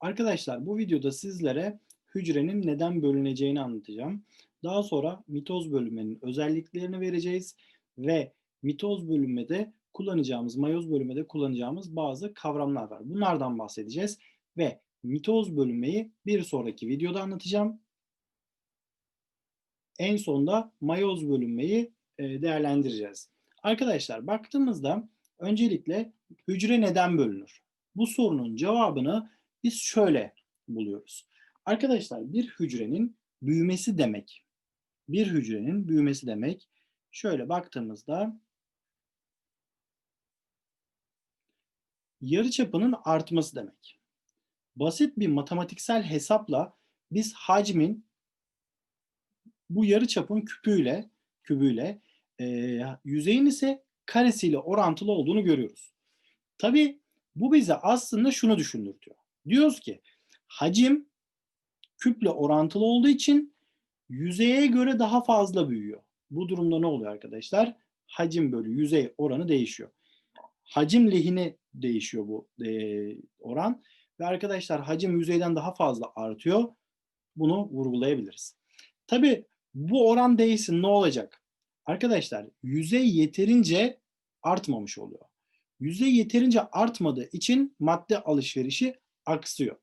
Arkadaşlar bu videoda sizlere hücrenin neden bölüneceğini anlatacağım. Daha sonra mitoz bölünmenin özelliklerini vereceğiz ve mitoz bölünmede kullanacağımız, mayoz bölünmede kullanacağımız bazı kavramlar var. Bunlardan bahsedeceğiz ve mitoz bölünmeyi bir sonraki videoda anlatacağım. En sonda mayoz bölünmeyi e, değerlendireceğiz. Arkadaşlar baktığımızda öncelikle hücre neden bölünür? Bu sorunun cevabını biz şöyle buluyoruz. Arkadaşlar bir hücrenin büyümesi demek. Bir hücrenin büyümesi demek. Şöyle baktığımızda yarıçapının artması demek. Basit bir matematiksel hesapla biz hacmin bu yarıçapın küpüyle kübüyle e, yüzeyin ise karesiyle orantılı olduğunu görüyoruz. Tabi bu bize aslında şunu düşündürtüyor. Diyoruz ki hacim küple orantılı olduğu için yüzeye göre daha fazla büyüyor. Bu durumda ne oluyor arkadaşlar? Hacim bölü yüzey oranı değişiyor. Hacim lehine değişiyor bu e, oran. Ve arkadaşlar hacim yüzeyden daha fazla artıyor. Bunu vurgulayabiliriz. Tabi bu oran değişsin ne olacak? Arkadaşlar yüzey yeterince artmamış oluyor. Yüzey yeterince artmadığı için madde alışverişi aksıyor.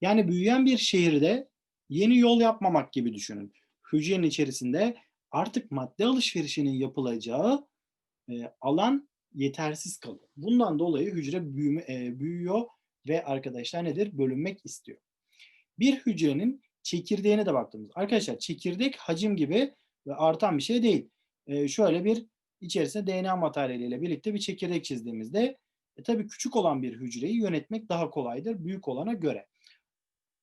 Yani büyüyen bir şehirde yeni yol yapmamak gibi düşünün. Hücrenin içerisinde artık madde alışverişinin yapılacağı e, alan yetersiz kalıyor. Bundan dolayı hücre büyüme, e, büyüyor ve arkadaşlar nedir? Bölünmek istiyor. Bir hücrenin çekirdeğine de baktığımız. Arkadaşlar çekirdek hacim gibi ve artan bir şey değil. E, şöyle bir içerisinde DNA materyaliyle birlikte bir çekirdek çizdiğimizde e, tabii küçük olan bir hücreyi yönetmek daha kolaydır büyük olana göre.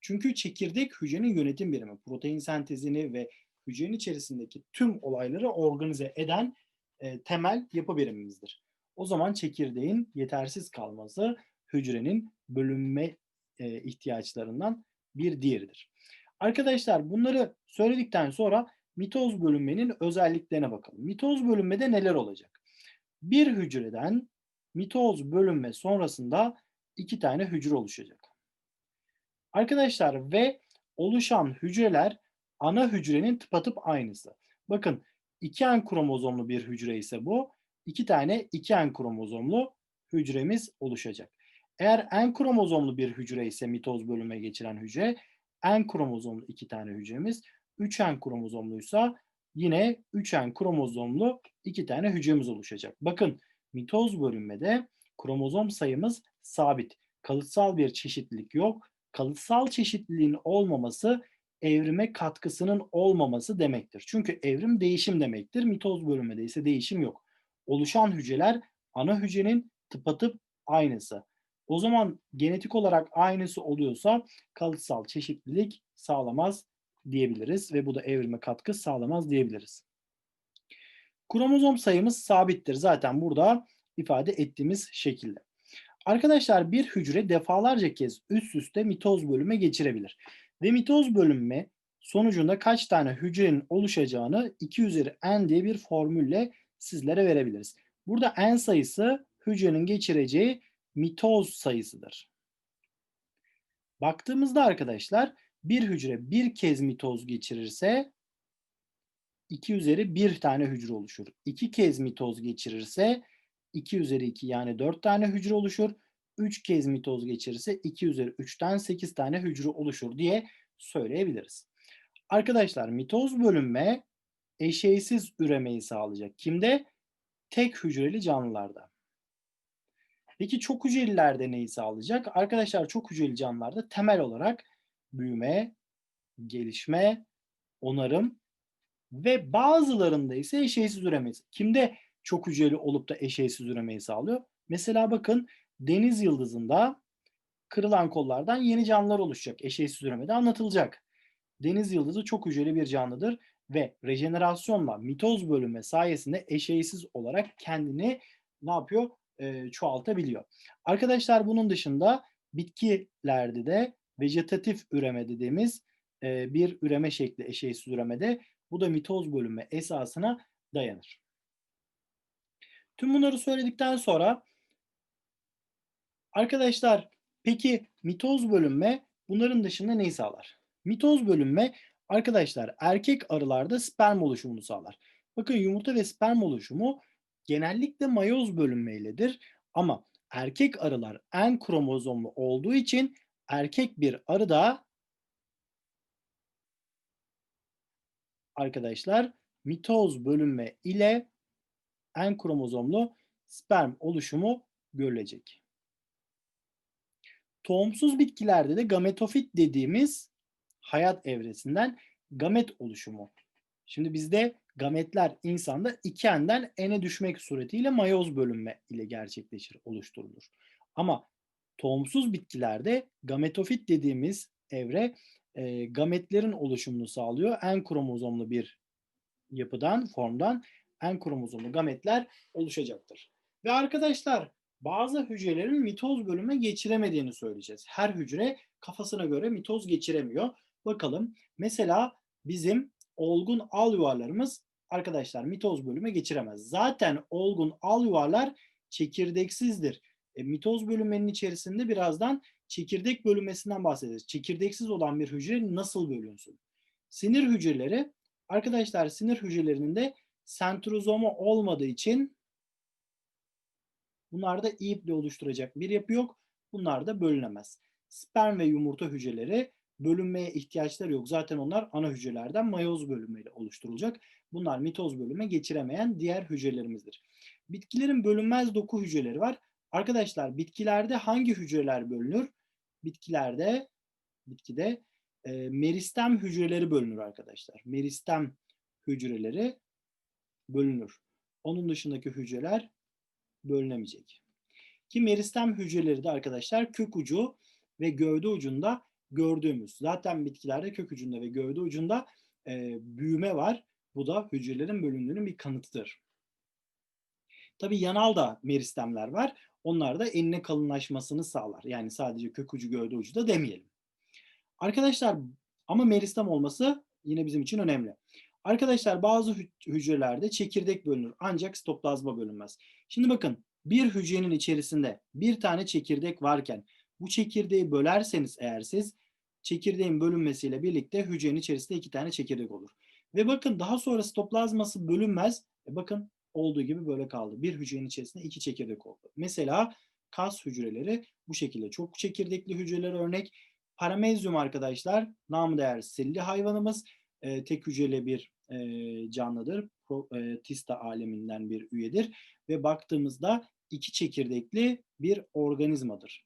Çünkü çekirdek hücrenin yönetim birimi, protein sentezini ve hücrenin içerisindeki tüm olayları organize eden e, temel yapı birimimizdir. O zaman çekirdeğin yetersiz kalması hücrenin bölünme e, ihtiyaçlarından bir diğeridir. Arkadaşlar bunları söyledikten sonra mitoz bölünmenin özelliklerine bakalım. Mitoz bölünmede neler olacak? Bir hücreden mitoz bölünme sonrasında iki tane hücre oluşacak. Arkadaşlar ve oluşan hücreler ana hücrenin tıpatıp aynısı. Bakın 2N kromozomlu bir hücre ise bu. iki tane 2N kromozomlu hücremiz oluşacak. Eğer N kromozomlu bir hücre ise mitoz bölünme geçiren hücre, N kromozomlu iki tane hücremiz, 3N kromozomluysa yine 3N kromozomlu iki tane hücremiz oluşacak. Bakın mitoz bölünmede kromozom sayımız sabit. Kalıtsal bir çeşitlilik yok. Kalıtsal çeşitliliğin olmaması evrime katkısının olmaması demektir. Çünkü evrim değişim demektir. Mitoz bölünmede ise değişim yok. Oluşan hücreler ana hücrenin tıpatıp aynısı. O zaman genetik olarak aynısı oluyorsa kalıtsal çeşitlilik sağlamaz diyebiliriz ve bu da evrime katkı sağlamaz diyebiliriz. Kromozom sayımız sabittir. Zaten burada ifade ettiğimiz şekilde. Arkadaşlar bir hücre defalarca kez üst üste mitoz bölünme geçirebilir. Ve mitoz bölünme sonucunda kaç tane hücrenin oluşacağını 2 üzeri n diye bir formülle sizlere verebiliriz. Burada n sayısı hücrenin geçireceği mitoz sayısıdır. Baktığımızda arkadaşlar bir hücre bir kez mitoz geçirirse 2 üzeri bir tane hücre oluşur. 2 kez mitoz geçirirse 2 üzeri 2 yani 4 tane hücre oluşur. 3 kez mitoz geçirirse 2 üzeri 3'ten 8 tane hücre oluşur diye söyleyebiliriz. Arkadaşlar mitoz bölünme eşeysiz üremeyi sağlayacak. Kimde? Tek hücreli canlılarda. Peki çok hücrelilerde neyi sağlayacak? Arkadaşlar çok hücreli canlılarda temel olarak büyüme, gelişme, onarım ve bazılarında ise eşeysiz üremesi. Kimde çok hücreli olup da eşeysiz üremeyi sağlıyor? Mesela bakın deniz yıldızında kırılan kollardan yeni canlılar oluşacak. Eşeysiz üremede anlatılacak. Deniz yıldızı çok hücreli bir canlıdır ve rejenerasyonla mitoz bölünme sayesinde eşeysiz olarak kendini ne yapıyor? E, çoğaltabiliyor. Arkadaşlar bunun dışında bitkilerde de vejetatif üreme dediğimiz e, bir üreme şekli eşeysiz üremede bu da mitoz bölünme esasına dayanır. Tüm bunları söyledikten sonra arkadaşlar peki mitoz bölünme bunların dışında neyi sağlar? Mitoz bölünme arkadaşlar erkek arılarda sperm oluşumunu sağlar. Bakın yumurta ve sperm oluşumu genellikle mayoz bölünmeyledir ama erkek arılar en kromozomlu olduğu için erkek bir arıda arkadaşlar mitoz bölünme ile en kromozomlu sperm oluşumu görülecek. Tohumsuz bitkilerde de gametofit dediğimiz hayat evresinden gamet oluşumu. Şimdi bizde gametler insanda iki enden ene düşmek suretiyle mayoz bölünme ile gerçekleşir, oluşturulur. Ama tohumsuz bitkilerde gametofit dediğimiz evre e, gametlerin oluşumunu sağlıyor. En kromozomlu bir yapıdan, formdan en kromozomlu gametler oluşacaktır. Ve arkadaşlar bazı hücrelerin mitoz bölüme geçiremediğini söyleyeceğiz. Her hücre kafasına göre mitoz geçiremiyor. Bakalım mesela bizim olgun al yuvarlarımız arkadaşlar mitoz bölüme geçiremez. Zaten olgun al yuvarlar çekirdeksizdir. E, mitoz bölünmenin içerisinde birazdan çekirdek bölünmesinden bahsedeceğiz. Çekirdeksiz olan bir hücre nasıl bölünsün? Sinir hücreleri arkadaşlar sinir hücrelerinin de sentrozomu olmadığı için bunlarda iple oluşturacak bir yapı yok. Bunlar da bölünemez. Sperm ve yumurta hücreleri bölünmeye ihtiyaçları yok. Zaten onlar ana hücrelerden mayoz bölünmeyle oluşturulacak. Bunlar mitoz bölüme geçiremeyen diğer hücrelerimizdir. Bitkilerin bölünmez doku hücreleri var. Arkadaşlar bitkilerde hangi hücreler bölünür? Bitkilerde bitkide e, meristem hücreleri bölünür arkadaşlar. Meristem hücreleri bölünür. Onun dışındaki hücreler bölünemeyecek. Ki meristem hücreleri de arkadaşlar kök ucu ve gövde ucunda gördüğümüz. Zaten bitkilerde kök ucunda ve gövde ucunda e, büyüme var. Bu da hücrelerin bölündüğünün bir kanıtıdır. Tabii yanal da meristemler var. Onlar da enine kalınlaşmasını sağlar. Yani sadece kök ucu gövde ucu da demeyelim. Arkadaşlar ama meristem olması yine bizim için önemli. Arkadaşlar bazı hücrelerde çekirdek bölünür ancak sitoplazma bölünmez. Şimdi bakın bir hücrenin içerisinde bir tane çekirdek varken bu çekirdeği bölerseniz eğer siz çekirdeğin bölünmesiyle birlikte hücrenin içerisinde iki tane çekirdek olur. Ve bakın daha sonra sitoplazması bölünmez. E bakın olduğu gibi böyle kaldı. Bir hücrenin içerisinde iki çekirdek oldu. Mesela kas hücreleri bu şekilde çok çekirdekli hücreler örnek. Paramezyum arkadaşlar namı değer selli hayvanımız. E, tek hücreli bir e, canlıdır. Pro, e, tista aleminden bir üyedir. Ve baktığımızda iki çekirdekli bir organizmadır.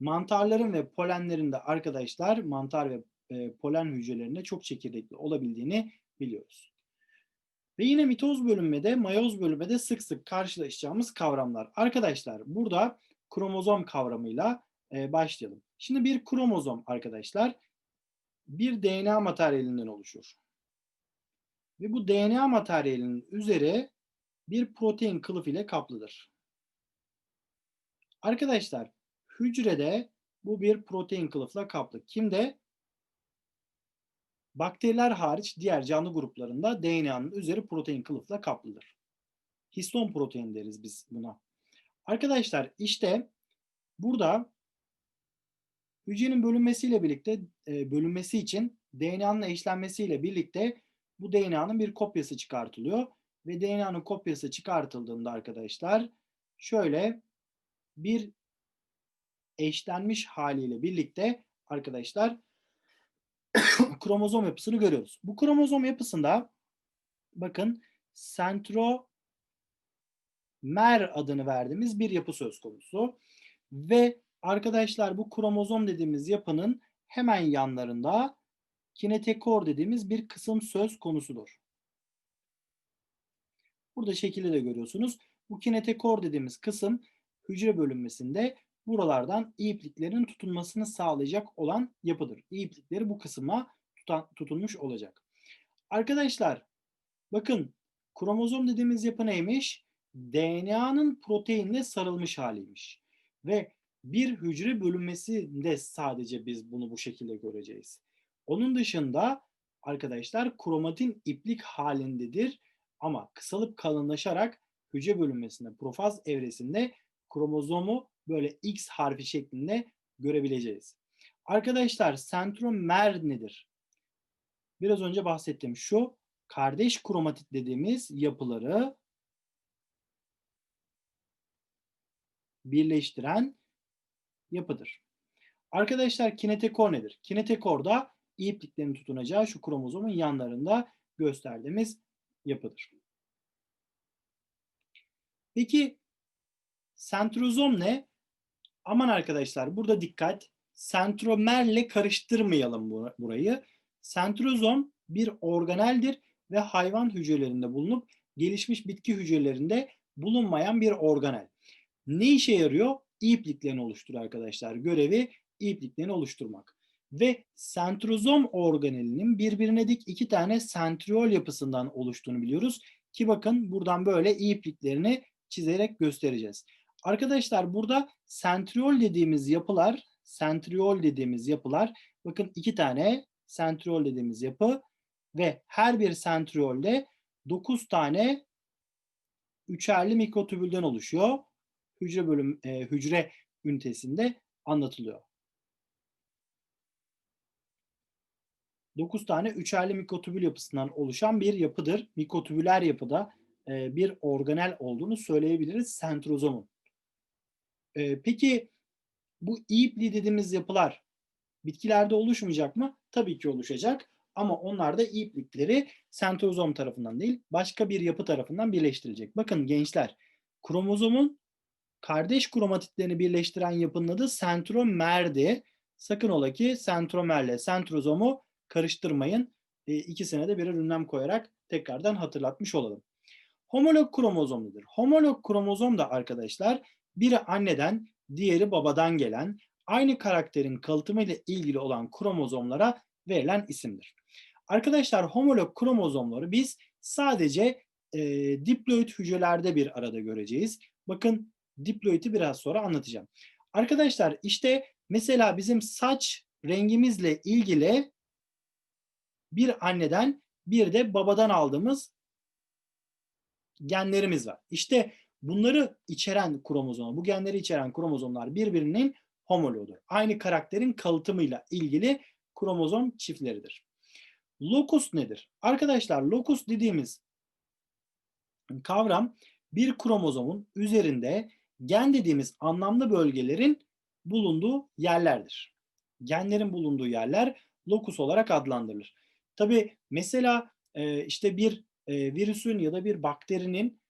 Mantarların ve polenlerin de arkadaşlar mantar ve e, polen hücrelerinde çok çekirdekli olabildiğini biliyoruz. Ve yine mitoz bölünmede, mayoz bölünmede sık sık karşılaşacağımız kavramlar. Arkadaşlar burada kromozom kavramıyla e, başlayalım. Şimdi bir kromozom arkadaşlar bir DNA materyalinden oluşur. Ve bu DNA materyalinin üzeri bir protein kılıf ile kaplıdır. Arkadaşlar hücrede bu bir protein kılıfla kaplı. Kimde? Bakteriler hariç diğer canlı gruplarında DNA'nın üzeri protein kılıfla kaplıdır. Histon protein deriz biz buna. Arkadaşlar işte burada hücrenin bölünmesiyle birlikte e, bölünmesi için DNA'nın eşlenmesiyle birlikte bu DNA'nın bir kopyası çıkartılıyor ve DNA'nın kopyası çıkartıldığında arkadaşlar şöyle bir eşlenmiş haliyle birlikte arkadaşlar kromozom yapısını görüyoruz. Bu kromozom yapısında bakın sentromer adını verdiğimiz bir yapı söz konusu. Ve arkadaşlar bu kromozom dediğimiz yapının hemen yanlarında kinetekor dediğimiz bir kısım söz konusudur. Burada şekilde de görüyorsunuz. Bu kinetekor dediğimiz kısım hücre bölünmesinde buralardan ipliklerin tutunmasını sağlayacak olan yapıdır. İplikleri bu kısma tutan, tutunmuş olacak. Arkadaşlar bakın kromozom dediğimiz yapı neymiş? DNA'nın proteinle sarılmış haliymiş. Ve bir hücre bölünmesinde sadece biz bunu bu şekilde göreceğiz. Onun dışında arkadaşlar kromatin iplik halindedir ama kısalıp kalınlaşarak hücre bölünmesinde profaz evresinde kromozomu böyle X harfi şeklinde görebileceğiz. Arkadaşlar sentromer nedir? Biraz önce bahsettiğim şu kardeş kromatit dediğimiz yapıları birleştiren yapıdır. Arkadaşlar kinetekor nedir? Kinetekor da ipliklerin tutunacağı şu kromozomun yanlarında gösterdiğimiz yapıdır. Peki sentrozom ne? Aman arkadaşlar burada dikkat. Sentromerle karıştırmayalım burayı. Sentrozom bir organeldir ve hayvan hücrelerinde bulunup gelişmiş bitki hücrelerinde bulunmayan bir organel. Ne işe yarıyor? İpliklerini oluşturuyor arkadaşlar. Görevi ipliklerini oluşturmak. Ve sentrozom organelinin birbirine dik iki tane sentriol yapısından oluştuğunu biliyoruz. Ki bakın buradan böyle ipliklerini çizerek göstereceğiz. Arkadaşlar burada sentriol dediğimiz yapılar, sentriol dediğimiz yapılar, bakın iki tane sentriol dediğimiz yapı ve her bir sentriolde 9 tane üçerli mikrotübülden oluşuyor. Hücre bölüm e, hücre ünitesinde anlatılıyor. 9 tane üçerli mikrotübül yapısından oluşan bir yapıdır. Mikrotübüler yapıda e, bir organel olduğunu söyleyebiliriz sentrozomun. E, peki bu ipli dediğimiz yapılar bitkilerde oluşmayacak mı? Tabii ki oluşacak. Ama onlar da iplikleri sentrozom tarafından değil başka bir yapı tarafından birleştirilecek. Bakın gençler kromozomun kardeş kromatitlerini birleştiren yapının adı sentromerdi. Sakın ola ki sentromerle sentrozomu karıştırmayın. E, ikisine de birer ünlem koyarak tekrardan hatırlatmış olalım. Homolog kromozom nedir? Homolog kromozom da arkadaşlar biri anneden, diğeri babadan gelen aynı karakterin kalıtımı ile ilgili olan kromozomlara verilen isimdir. Arkadaşlar homolog kromozomları biz sadece e, diploid hücrelerde bir arada göreceğiz. Bakın diploidi biraz sonra anlatacağım. Arkadaşlar işte mesela bizim saç rengimizle ilgili bir anneden bir de babadan aldığımız genlerimiz var. İşte bunları içeren kromozom, bu genleri içeren kromozomlar birbirinin homologudur. Aynı karakterin kalıtımıyla ilgili kromozom çiftleridir. Lokus nedir? Arkadaşlar lokus dediğimiz kavram bir kromozomun üzerinde gen dediğimiz anlamlı bölgelerin bulunduğu yerlerdir. Genlerin bulunduğu yerler lokus olarak adlandırılır. Tabi mesela e, işte bir e, virüsün ya da bir bakterinin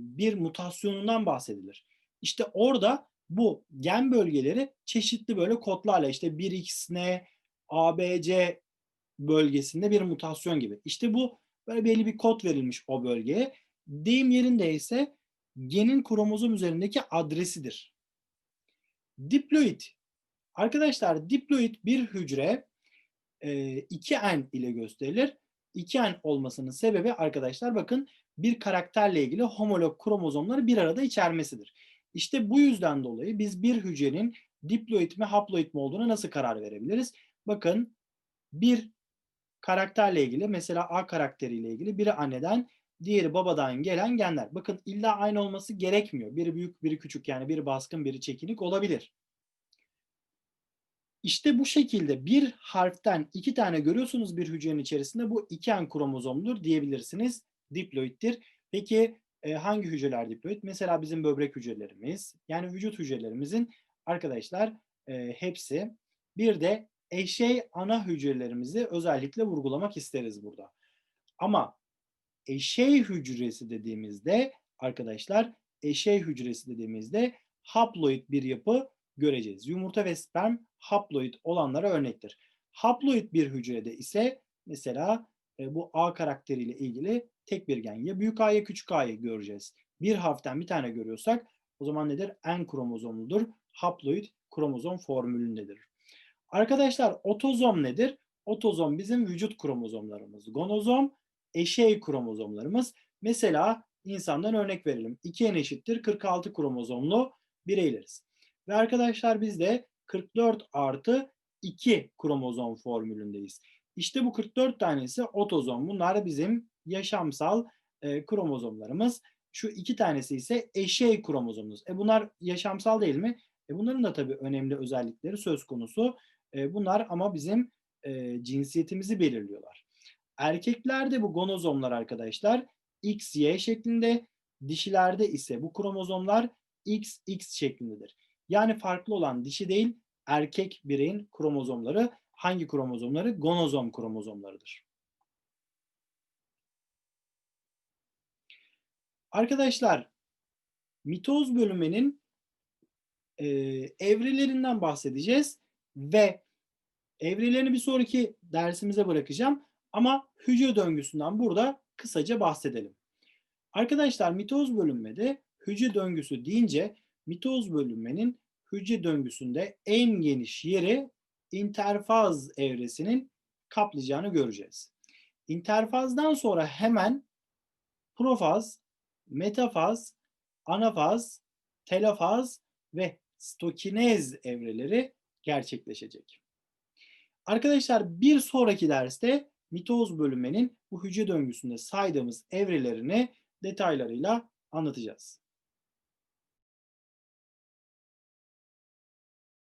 bir mutasyonundan bahsedilir. İşte orada bu gen bölgeleri çeşitli böyle kodlarla işte 1xn, ABC bölgesinde bir mutasyon gibi. İşte bu böyle belli bir kod verilmiş o bölgeye. Deyim yerinde ise genin kromozom üzerindeki adresidir. Diploid. Arkadaşlar diploid bir hücre e, 2N ile gösterilir. 2N olmasının sebebi arkadaşlar bakın bir karakterle ilgili homolog kromozomları bir arada içermesidir. İşte bu yüzden dolayı biz bir hücrenin diploid mi haploid mi olduğuna nasıl karar verebiliriz? Bakın bir karakterle ilgili mesela A karakteriyle ilgili biri anneden diğeri babadan gelen genler. Bakın illa aynı olması gerekmiyor. Biri büyük biri küçük yani biri baskın biri çekinik olabilir. İşte bu şekilde bir harften iki tane görüyorsunuz bir hücrenin içerisinde bu iki en kromozomdur diyebilirsiniz. Diploiddir. Peki e, hangi hücreler diploid? Mesela bizim böbrek hücrelerimiz yani vücut hücrelerimizin arkadaşlar e, hepsi. Bir de eşey ana hücrelerimizi özellikle vurgulamak isteriz burada. Ama eşey hücresi dediğimizde arkadaşlar eşey hücresi dediğimizde haploid bir yapı göreceğiz. Yumurta ve sperm haploid olanlara örnektir. Haploid bir hücrede ise mesela e, bu A karakteriyle ilgili tek bir gen ya büyük A ya küçük A'yı göreceğiz. Bir harften bir tane görüyorsak o zaman nedir? N kromozomludur. Haploid kromozom formülündedir. Arkadaşlar otozom nedir? Otozom bizim vücut kromozomlarımız. Gonozom eşey kromozomlarımız. Mesela insandan örnek verelim. 2N eşittir 46 kromozomlu bireyleriz. Ve arkadaşlar biz de 44 artı 2 kromozom formülündeyiz. İşte bu 44 tanesi otozom. Bunlar bizim yaşamsal e, kromozomlarımız. Şu iki tanesi ise eşey kromozomumuz. E bunlar yaşamsal değil mi? E bunların da tabii önemli özellikleri söz konusu. E, bunlar ama bizim e, cinsiyetimizi belirliyorlar. Erkeklerde bu gonozomlar arkadaşlar XY şeklinde, dişilerde ise bu kromozomlar XX şeklindedir. Yani farklı olan dişi değil, erkek bireyin kromozomları hangi kromozomları? Gonozom kromozomlarıdır. Arkadaşlar mitoz bölünmenin e, evrelerinden bahsedeceğiz ve evrelerini bir sonraki dersimize bırakacağım ama hücre döngüsünden burada kısaca bahsedelim. Arkadaşlar mitoz bölünmede hücre döngüsü deyince mitoz bölünmenin hücre döngüsünde en geniş yeri interfaz evresinin kaplayacağını göreceğiz. İnterfazdan sonra hemen profaz, metafaz, anafaz, telofaz ve stokinez evreleri gerçekleşecek. Arkadaşlar bir sonraki derste mitoz bölünmenin bu hücre döngüsünde saydığımız evrelerini detaylarıyla anlatacağız.